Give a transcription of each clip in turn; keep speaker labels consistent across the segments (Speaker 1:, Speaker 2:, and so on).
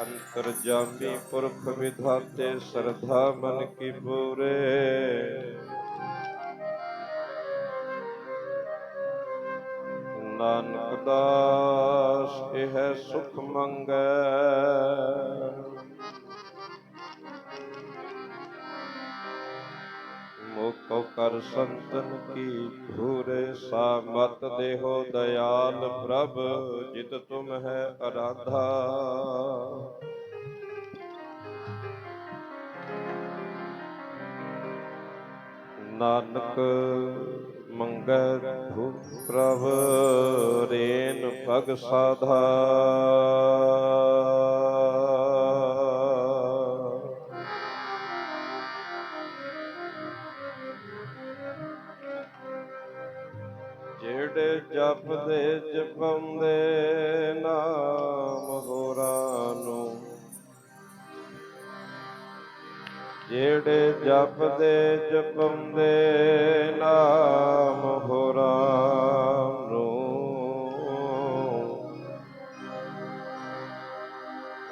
Speaker 1: ਅੰਤਰ ਜਾਮੀ ਪੁਰਖ ਵਿਧਾਤੇ ਸਰਧਾ ਮਨ ਕੀ ਪੂਰੇ। ਨਾਨਕ ਦਾਸ ਇਹ ਸੁਖ ਮੰਗੈ। ਮੋਕੋ ਕਰ ਸੰਤਨ ਕੀ ਧੂਰੇ ਸਾ ਮਤ ਦੇਹੋ ਦਇਆਲ ਪ੍ਰਭ, ਜਿਤ ਤੁਮ ਹੈ ਅਰਾਧਾ। ਨਾਨਕ ਮੰਗੈ ਧੁ ਪ੍ਰਭ, ਰੇਨ ਭਗ ਸਾਧਾ। ਜਪਦੇ ਜਪਉਂਦੇ ਨਾਮ ਹੋਰਾਂ ਨੂੰ ਜਿਹੜੇ ਜਪਦੇ ਜਪਉਂਦੇ ਨਾਮ ਹੋਰਾਂ ਨੂੰ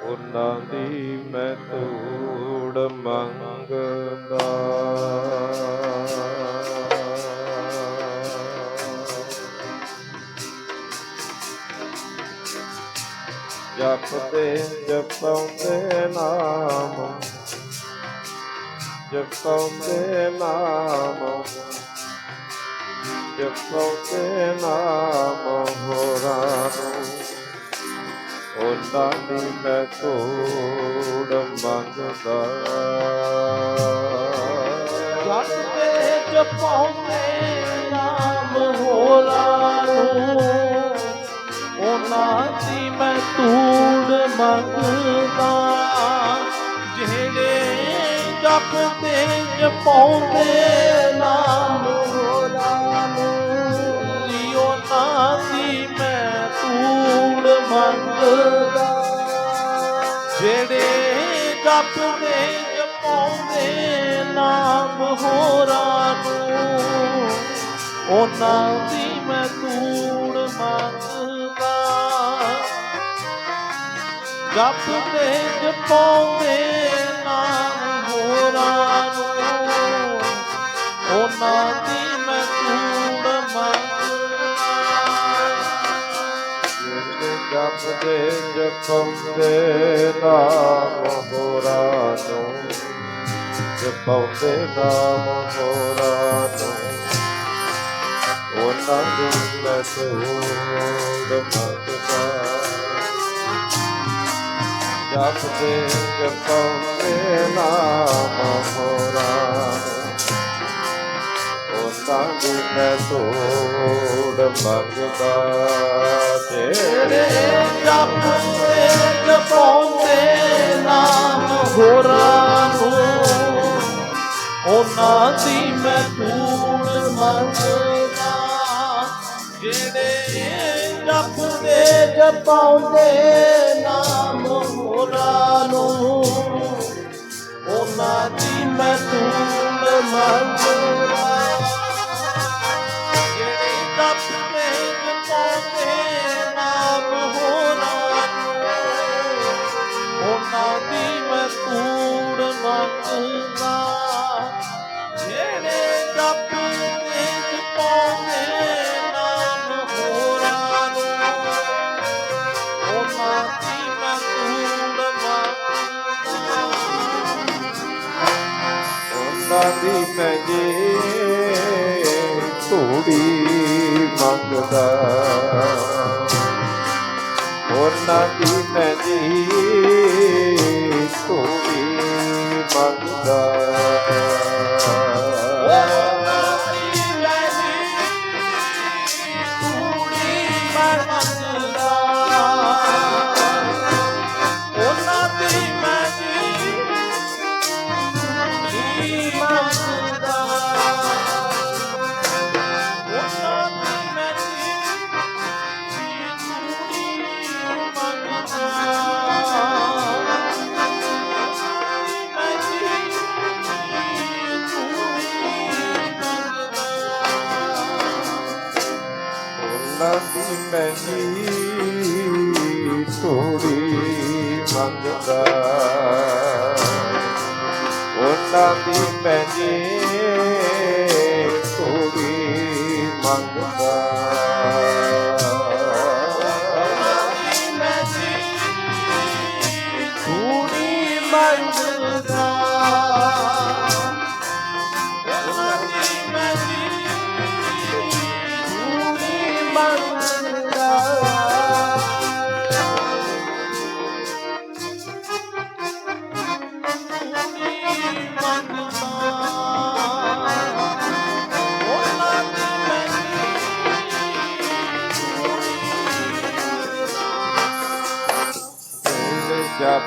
Speaker 1: ਉਹਨਾਂ ਦੀ ਮੈਂ ਤੂੜ ਮੰਗ ਜਪਦੇ, ਜਪਉਂਦੇ ਨਾਮ। ਜਪਉਂਦੇ ਨਾਮ। ਜਪਉਂਦੇ ਨਾਮ ਹੋਰਾਂ ਉਹਨਾਂ ਦੀ ਮੈਂ ਧੂੜ ਮੰਗਦਾ।
Speaker 2: ਜਪਦੇ, ਜਪਾਉਂਦੇ ਨਾਮ ਹੋਰਾਂ ਉਹਨਾਂ ਮੈਂ ਧੂੜ ਮੰਗਦਾ, ਜਿਹੜੇ ਜਪਦੇ ਜਪਾਉਂਦੇ ਨਾਮ ਹੋਰਾਂ ਨੂੰ ਜੀ ਦੀ ਮੈਂ ਧੂੜ ਮੰਗਦਾ। ਜਿਹੜੇ ਜਪਦੇ ਜਪਾਉਂਦੇ ਨਾਮ ਹੋਰਾਂ ਨੂੰ, ਉਹਨਾਂ ਦੀ ਮੈਂ ਧੂੜ ਜਪਦੇ ਜਪਾਉਂਦੇ ਨਾਮ ਹੋਰਾਂ ਨੂੰ। ਉਹਨਾਂ ਦੀ ਮੈਂ ਧੂੜ ਮੰਗਦਾ
Speaker 1: ਜਿਹੜੇ ਜਪਦੇ ਜਪਉਂਦੇ ਨਾਮ ਹੋਰਾਂ ਨੂੰ। ਜਪਉਂਦੇ ਨਾਮ ਹੋਰਾਂ ਨੂੰ। ਉਹਨਾਂ ਦੀ ਮੈਂ ਧੂੜ ਮੰਗਦਾ ਜਪਦੇ ਜਪਉਂਦੇ ਨਾਮ ਹੋਰਾਂ। ਨੂੰ ਉਹਨਾਂ ਦੀ ਮੰਗਦਾ ਤੇਰੇ।
Speaker 2: ਜਪਦੇ ਜਪਾਉਂਦੇ ਨਾਮ ਹੋਰਾਂ ਨੂੰ। ਉਹਨਾਂ ਦੀ ਮੈਂ ਧੂੜ ਮੰਗਦਾ ਜਿਹੜੇ ਜਪਦੇ ਜਪਾਉਂਦੇ ਹੋਰਾਂ ਨੂੰ ਉਹਨਾਂ ਦੀ ਮੈਂ ਧੂੜ ਮੰਗਦਾ ਦੀ ਮੈਂ ਧੂੜੀ ਮੰਗਦਾ। ਉਹਨਾਂ ਦੀ ਮੈਂ ਧੂੜੀ ਮੰਗਦਾ।
Speaker 1: ਉਹਨਾਂ ਦੀ ਮੈਂ ਜੀ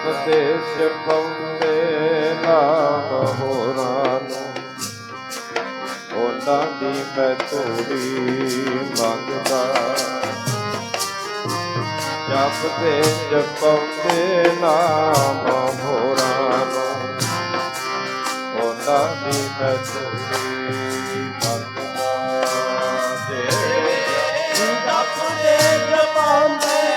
Speaker 1: ਦਿਲ ਜਪਦੇ ਜਪਉਂਦੇ ਨਾਮ ਹੋਰਾਂ ਨੂੰ ਉਹਨਾਂ ਦੀ ਮੈਂ ਧੂੜੀ ਮੰਗਦਾ ਜਪਦੇ ਜਪਉਂਦੇ ਨਾਮ ਹੋਰਾਂ ਨੂੰ ਉਹਨਾਂ ਦੀ ਮੈਂ ਧੂੜੀ ਮੰਗਦਾ ਜੇ
Speaker 2: ਜਪਦੇ ਜਪਾਉਂਦੇ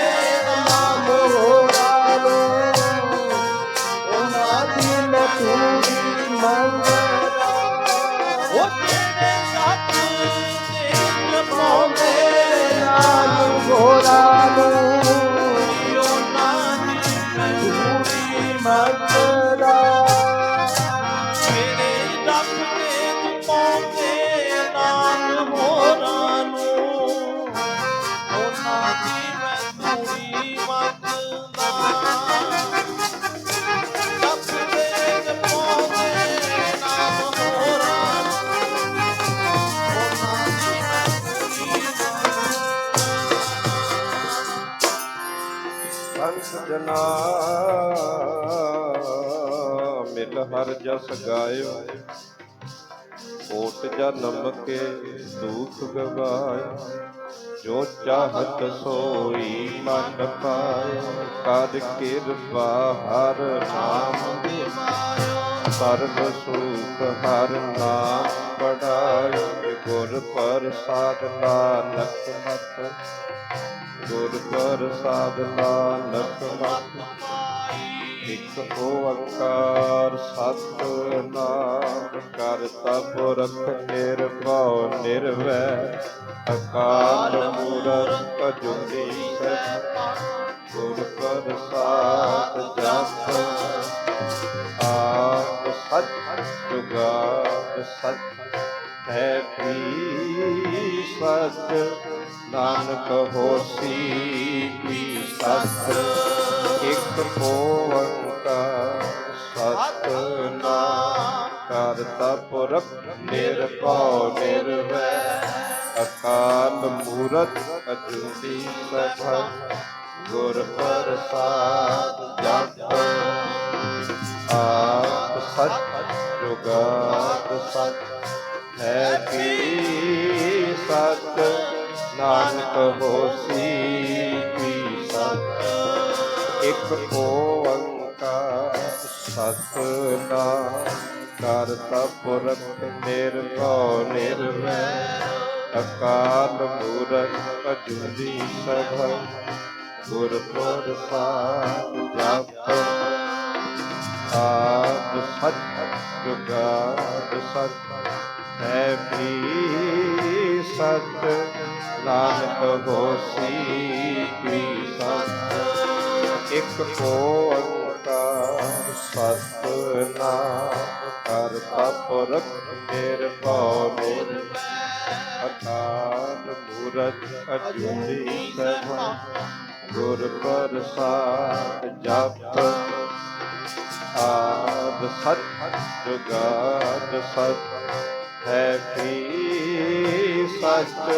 Speaker 2: ਤੂੜੀ
Speaker 1: ਸੰਤ ਜਨਾ ਮਿਲ ਹਰ ਜਸ ਗਾਇਓ, ਓਟ ਜਨਮ ਕੇ ਦੁਖ ਗਵਾਏ ਜੋ ਚਾਹਤ ਸੋਈ ਮਨ ਪਾਏ ਕਰ ਕਿਰਪਾ ਹਰ ਨਾਮ ਦੇ ਸਰਬ ਸੁਖ ਹਰ ਨਾਮ ਪੜਾਈ ਗੁਰ ਪ੍ਰਸਾਦ ਨਾਨਕ ਮਤ ਗੁਰ ਪ੍ਰਸਾਦ ਨਾਨਕ ਮਤ। ਇਕ ਓੰਕਾਰ ਸਤਿਨਾਮ ਕਰਤਾ ਪੁਰਖ ਨਿਰਭਉ ਨਿਰਵੈ। ਅਕਾਲ ਮੂਰਤ ਅਜੂਨੀ ਸੈਭੰ ਗੁਰ ਪ੍ਰਸਾਦ ਜਪ। ਆਪ ਸੱਚ ਜੁਗਾਦ ਸੱਚ ਹੈ ਵੀ ਸੱਚ ਨਾਨਕ ਹੋਸੀ ਵੀ ਸੱਚ ਇਕ ਓੰਕਾਰ ਸਤਿਨਾਮ ਕਰਤਾ ਪੁਰਖ ਨਿਰਭਉ ਨਿਰਵੈ, ਅਕਾਲ ਮੂਰਤ ਅਜੂਨੀ ਸਭੰ, ਗੁਰ ਪ੍ਰਸਾਦ ਜਪ। ਆਪ ਸੱਚ ਜੁਗਾਦ ਸੱਚ ਹੈ ਕੀ ਸੱਚ ਨਾਨਕ ਹੋਸੀ ਕੀ ਸੱਚ? ਇਕ ਓੰਕਾਰ ਸਤਿਨਾਮ ਕਰਤਾ ਪੁਰਖ ਨਿਰਭਉ ਨਿਰਵੈ। ਅਕਾਲ ਮੂਰਤ ਅਜੂਨੀ ਸਭੰ, ਗੁਰ ਪ੍ਰਸਾਦ ਜਪ। ਆਪ ਸੱਚ, ਜੁਗਾਦ ਸੱਚ। ਹੈ ਵੀ ਸੱਚ, ਨਾਨਕ ਹੋਸੀ ਵੀ ਸੱਚ। ਇਕ ਓੰਕਾਰ ਸਤਿਨਾਮ ਕਰਤਾ ਪੁਰਖ ਨਿਰਭਉ ਨਿਰਵੈ ਅਕਾਲ ਮੂਰਤ ਅਜੂਨੀ ਸਭੰ ਗੁਰ ਪ੍ਰਸਾਦ ਜਪ। ਆਦ ਸੱਚ ਜੁਗਾਦ ਸੱਚ ਹੈ ਵੀ ਸੱਚ,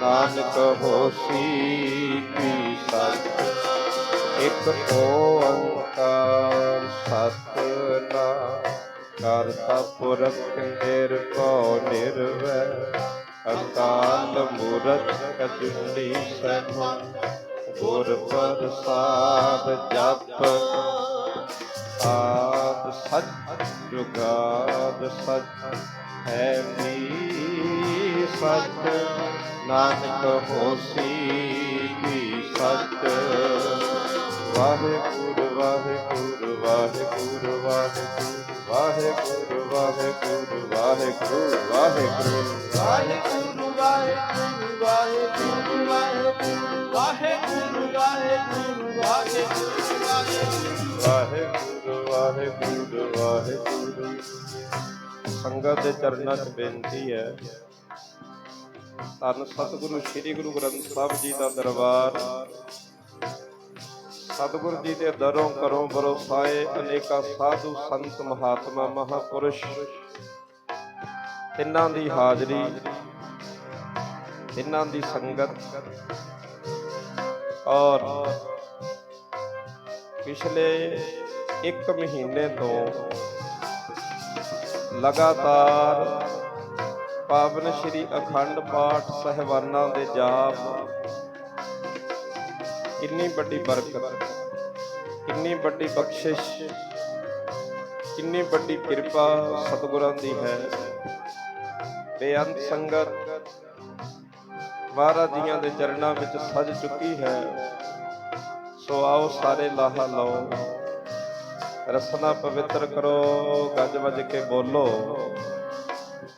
Speaker 1: ਨਾਨਕ ਹੋਸੀ ਵੀ ਸੱਚ। ਇਕ ਓੰਕਾਰ ਸਤਿਨਾਮ ਕਰਤਾ ਪੁਰਖ ਨਿਰਭਉ ਨਿਰਵੈ। ਅਕਾਲ ਮੂਰਤ ਅਜੂਨੀ ਸਭੰ ਗੁਰ ਪ੍ਰਸਾਦ ਜਪ। ਆਦ ਸੱਚ ਜੁਗਾਦ ਸੱਚ ਹੈ ਵੀ ਸੱਚ ਨਾਨਕ ਹੋਸੀ ਵੀ ਸੱਚ ਵਾਹਿਗੁਰੂ ਵਾਹਿਗੁਰੂ ਵਾਹਿਗੁਰੂ ਵਾਹਿਗੁਰੂ ਵਾਹਿਗੁਰੂ ਵਾਹਿਗੁਰੂ ਵਾਹਿਗੁਰੂ ਵਾਹਿਗੁਰੂ
Speaker 2: ਵਾਹਿਗੁਰੂ ਵਾਹਿਗੁਰੂ ਵਾਹਿਗੁਰੂ ਵਾਹਿਗੁਰੂ ਵਾਹਿਗੁਰੂ ਵਾਹਿਗੁਰੂ ਵਾਹਿਗੁਰੂ
Speaker 1: ਵਾਹਿਗੁਰੂ ਵਾਹਿਗੁਰੂ ਵਾਹਿਗੁਰੂ ਸੰਗਤ ਦੇ ਚਰਨਾਂ 'ਚ ਬੇਨਤੀ ਹੈ। ਧੰਨ ਸਤਿਗੁਰੂ, ਸ੍ਰੀ ਗੁਰੂ ਗ੍ਰੰਥ ਸਾਹਿਬ ਜੀ ਦਾ ਦਰਬਾਰ। ਸਤਿਗੁਰੂ ਜੀ ਦੇ ਦਰੋਂ ਕਰੋਂ ਬਰੋਸਾਏ ਅਨੇਕਾਂ ਸਾਧੂ ਸੰਤ ਮਹਾਤਮਾ, ਮਹਾਪੁਰਸ਼। ਤਿੰਨਾਂ ਦੀ ਹਾਜ਼ਰੀ, ਤਿੰਨਾਂ ਦੀ ਸੰਗਤ। ਔਰ ਪਿਛਲੇ 1 ਮਹੀਨੇ ਤੋਂ ਲਗਾਤਾਰ ਪਾਵਨ ਸ਼੍ਰੀ ਅਖੰਡ ਪਾਠ ਸਹਿਬਾਨਾਂ ਦੇ ਜਾਪ। ਕਿੰਨੀ ਵੱਡੀ ਬਰਕਤ, ਕਿੰਨੀ ਵੱਡੀ ਬਖਸ਼ਿਸ਼, ਕਿੰਨੀ ਵੱਡੀ ਕਿਰਪਾ ਸਤਿਗੁਰਾਂ ਦੀ ਹੈ। ਬੇਅੰਤ ਸੰਗਤ ਮਹਾਰਾਜ ਜੀਆਂ ਦੇ ਚਰਨਾਂ ਵਿੱਚ ਸਜ ਚੁੱਕੀ ਹੈ। ਸੋ ਆਓ ਸਾਰੇ ਲਾਹਾ ਲਓ। ਰਸਨਾ ਪਵਿੱਤਰ ਕਰੋ, ਗੱਜ ਵੱਜ ਕੇ ਬੋਲੋ।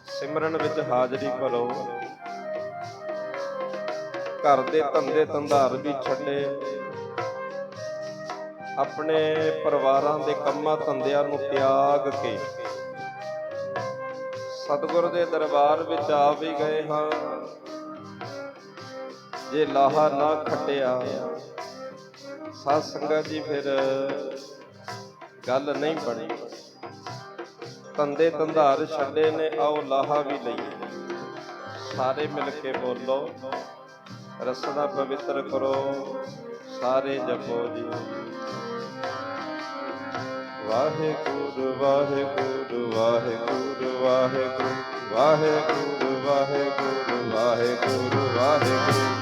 Speaker 1: ਸਿਮਰਨ ਵਿੱਚ ਹਾਜ਼ਰੀ ਭਰੋ। ਘਰ ਦੇ ਧੰਦੇ ਧੰਦਾਰ ਵੀ ਛੱਡੇ। ਆਪਣੇ ਪਰਿਵਾਰਾਂ ਦੇ ਕੰਮਾਂ ਧੰਦਿਆਂ ਨੂੰ ਤਿਆਗ ਕੇ। ਸਤਿਗੁਰ ਦੇ ਦਰਬਾਰ ਵਿੱਚ ਆ ਵੀ ਗਏ ਹਾਂ। ਜੇ ਲਾਹਾ ਨਾ ਖੱਟਿਆ, ਸਾਧ ਸੰਗਤ ਜੀ ਫਿਰ ਗੱਲ ਨਹੀਂ ਬਣੀ। ਧੰਦੇ ਧੰਦਾਰ ਛੱਡੇ ਨੇ, ਆਓ ਲਾਹਾ ਵੀ ਲਈਏ। ਸਾਰੇ ਮਿਲ ਕੇ ਬੋਲੋ, ਰਸਨਾ ਪਵਿੱਤਰ ਕਰੋ, ਸਾਰੇ ਜਪੋ ਜੀ। ਵਾਹਿਗੁਰੂ ਵਾਹਿਗੁਰੂ ਵਾਹਿਗੁਰੂ ਵਾਹਿਗੁਰੂ ਵਾਹਿਗੁਰੂ ਵਾਹਿਗੁਰੂ ਵਾਹਿਗੁਰੂ ਵਾਹਿਗੁਰੂ।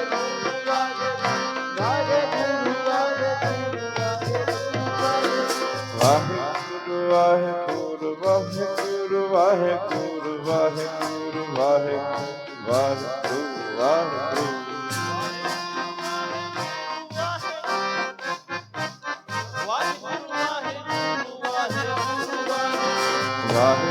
Speaker 2: Love.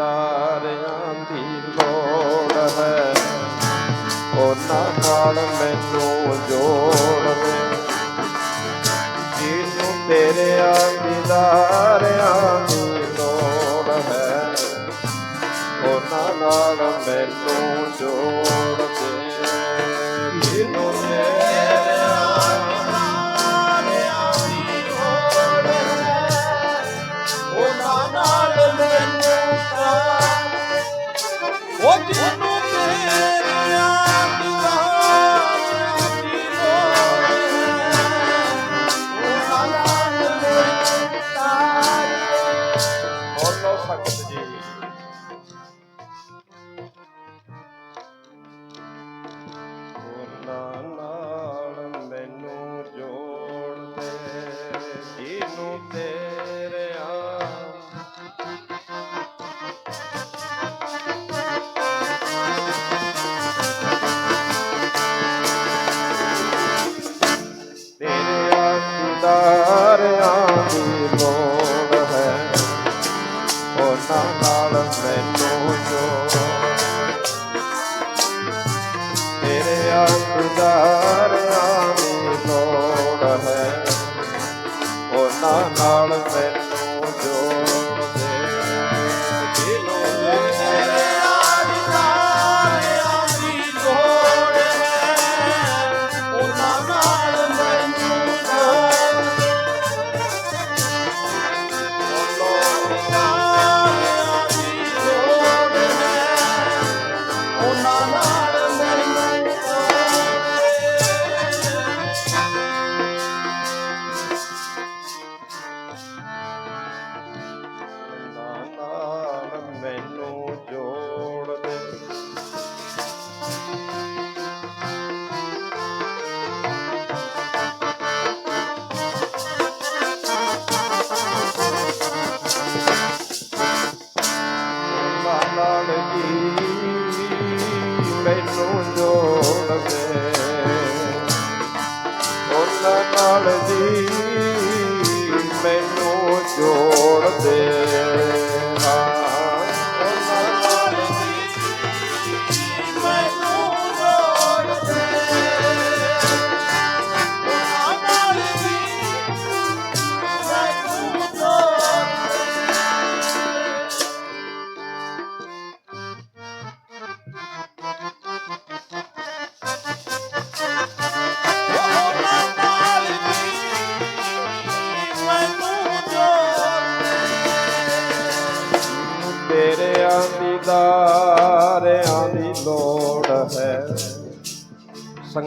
Speaker 1: ਦੀਦਾਰਿਆਂ ਦੀ ਲੋੜ ਹੈ। ਉਹਨਾਂ ਨਾਲ ਮੈਨੂੰ ਜੋੜ ਦੇ। ਜਿਹਨੂੰ ਤੇਰੇ ਦੀਦਾਰਿਆਂ ਦੀ ਲੋੜ ਹੈ, ਉਹਨਾਂ ਨਾਲ ਮੈਨੂੰ ਜੋੜ ਦੇ। ਜਿਹਨੂੰ ਤੇਰੇ
Speaker 2: ਉਹ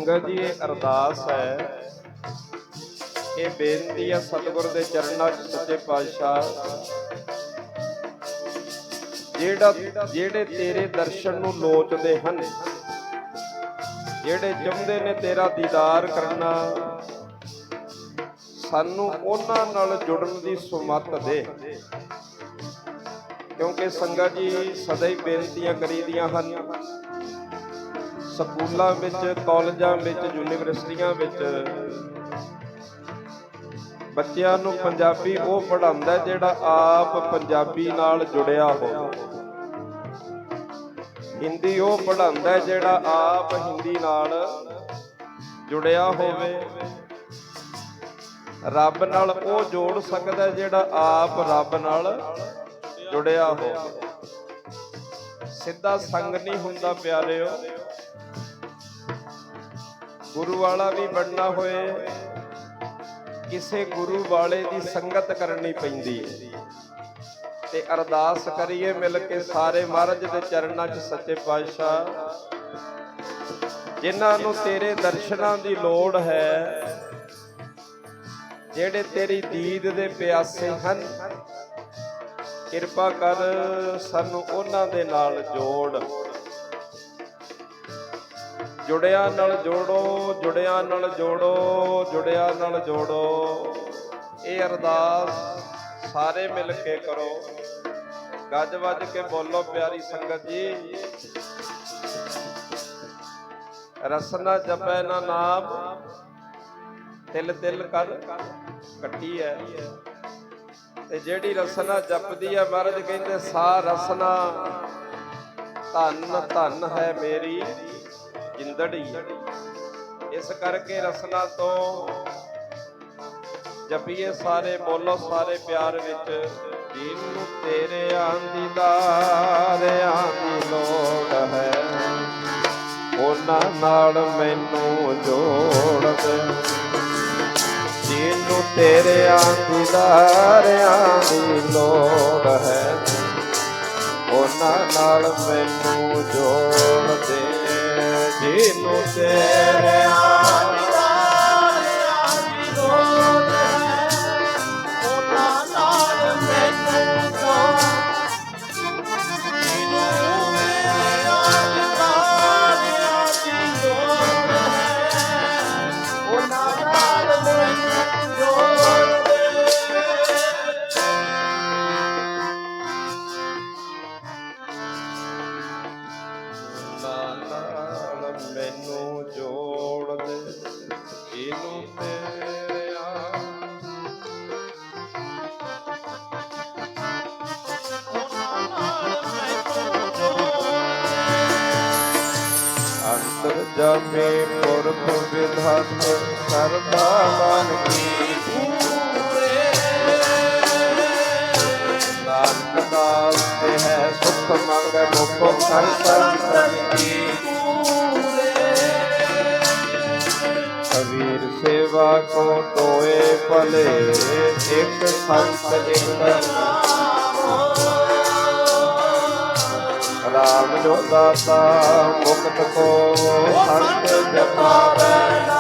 Speaker 1: ਸੰਗਤ ਜੀ ਇਹ ਅਰਦਾਸ ਹੈ। ਇਹ ਬੇਨਤੀ ਹੈ ਸਤਿਗੁਰ ਦੇ ਚਰਨਾਂ 'ਚ ਸੱਚੇ ਪਾਤਸ਼ਾਹ। ਜਿਹੜਾ ਜਿਹੜੇ ਤੇਰੇ ਦਰਸ਼ਨ ਨੂੰ ਲੋਚਦੇ ਹਨ, ਜਿਹੜੇ ਚਾਹੁੰਦੇ ਨੇ ਤੇਰਾ ਦੀਦਾਰ ਕਰਨਾ, ਸਾਨੂੰ ਉਹਨਾਂ ਨਾਲ ਜੁੜਨ ਦੀ ਸੁਮਤ ਦੇ। ਕਿਉਂਕਿ ਸੰਗਤ ਜੀ ਸਦਾ ਹੀ ਬੇਨਤੀਆਂ ਕਰੀਦੀਆਂ ਹਨ। ਸਕੂਲਾਂ ਵਿੱਚ, ਕਾਲਜਾਂ ਵਿੱਚ, ਯੂਨੀਵਰਸਿਟੀਆਂ ਵਿੱਚ ਬੱਚਿਆਂ ਨੂੰ ਪੰਜਾਬੀ ਉਹ ਪੜ੍ਹਾਉਂਦਾ ਜਿਹੜਾ ਆਪ ਪੰਜਾਬੀ ਨਾਲ ਜੁੜਿਆ ਹੋਵੇ। ਹਿੰਦੀ ਉਹ ਪੜ੍ਹਾਉਂਦਾ ਜਿਹੜਾ ਆਪ ਹਿੰਦੀ ਨਾਲ ਜੁੜਿਆ ਹੋਵੇ। ਰੱਬ ਨਾਲ ਉਹ ਜੋੜ ਸਕਦਾ ਜਿਹੜਾ ਆਪ ਰੱਬ ਨਾਲ ਜੁੜਿਆ ਹੋਵੇ। ਸਿੱਧਾ ਸੰਗ ਨਹੀਂ ਹੁੰਦਾ ਪਿਆਰਿਓ। ਗੁਰੂ ਵਾਲਾ ਵੀ ਬਣਨਾ ਹੋਏ, ਕਿਸੇ ਗੁਰੂ ਵਾਲੇ ਦੀ ਸੰਗਤ ਕਰਨੀ ਪੈਂਦੀ ਹੈ ਤੇ ਅਰਦਾਸ ਕਰੀਏ ਮਿਲ ਕੇ ਸਾਰੇ ਮਹਾਰਾਜ ਦੇ ਚਰਨਾਂ 'ਚ ਸੱਚੇ ਪਾਤਸ਼ਾਹ। ਜਿਨ੍ਹਾਂ ਨੂੰ ਤੇਰੇ ਦਰਸ਼ਨਾਂ ਦੀ ਲੋੜ ਹੈ, ਜਿਹੜੇ ਤੇਰੀ ਦੀਦ ਦੇ ਪਿਆਸੇ ਹਨ ਕਿਰਪਾ ਕਰ ਸਾਨੂੰ ਉਹਨਾਂ ਦੇ ਨਾਲ ਜੋੜ। ਜੁੜਿਆਂ ਨਾਲ ਜੋੜੋ, ਜੁੜਿਆਂ ਨਾਲ ਜੋੜੋ, ਜੁੜਿਆਂ ਨਾਲ ਜੋੜੋ। ਇਹ ਅਰਦਾਸ ਸਾਰੇ ਮਿਲ ਕੇ ਕਰੋ। ਗੱਜ ਵੱਜ ਕੇ ਬੋਲੋ ਪਿਆਰੀ ਸੰਗਤ ਜੀ। ਰਸਨਾ ਜਪੈ ਨਾ ਨਾਮ ਤਿਲ ਤਿਲ ਕਰ, ਕੱਟੀ ਹੈ ਤੇ ਜਿਹੜੀ ਰਸਨਾ ਜਪਦੀ ਹੈ ਮਹਾਰਾਜ ਕਹਿੰਦੇ, ਸਾ ਰਸਨਾ, ਧੰਨ ਧੰਨ ਹੈ ਮੇਰੀ ਜਿੰਦੜੀ। ਇਸ ਕਰਕੇ ਰਸਨਾ ਤੋਂ ਜਪੀਏ ਸਾਰੇ ਬੋਲੋ, ਸਾਰੇ ਪਿਆਰ ਵਿੱਚ। ਜਿਹਨੂੰ ਤੇਰੇ ਆਂਦੀਦਾਰਿਆਂ ਦੀ ਲੋੜ ਹੈ। ਉਹਨਾਂ ਨਾਲ ਮੈਨੂੰ ਜੋੜ ਦੇ ਜਿਹਨੂੰ ਤੇਰੇ ਆਂਦੀਦਾਰਿਆਂ ਦੀ ਲੋੜ ਹੈ। ਉਹਨਾਂ ਨਾਲ ਮੈਨੂੰ ਜੋੜ ਦੇ ਜਿਹਨੂੰ ਤੇਰੇ ਅੰਤਰ ਜਾਮੇ ਪੁਰਖ ਵਿਧਾਨ ਸਰਦਾ ਮਨ ਕੀ। ਨਾਨਕ ਦਾਸ ਤੇ ਹੈ ਸੁਖ ਮੰਗ, ਮੁਖ ਕਰ ਸੰਤਨ ਕੀ। ਕਬੀਰ ਸੇਵਾ ਕੋ ਤੋਏ ਭਲੇ, ਇੱਕ ਸੰਤ ਇੱਕ ਰਾਮ ਜੋ ਦਾਤਾ ਮੁਕਤ ਕੋ ਸੰਤ ਜਪਾਵੇ।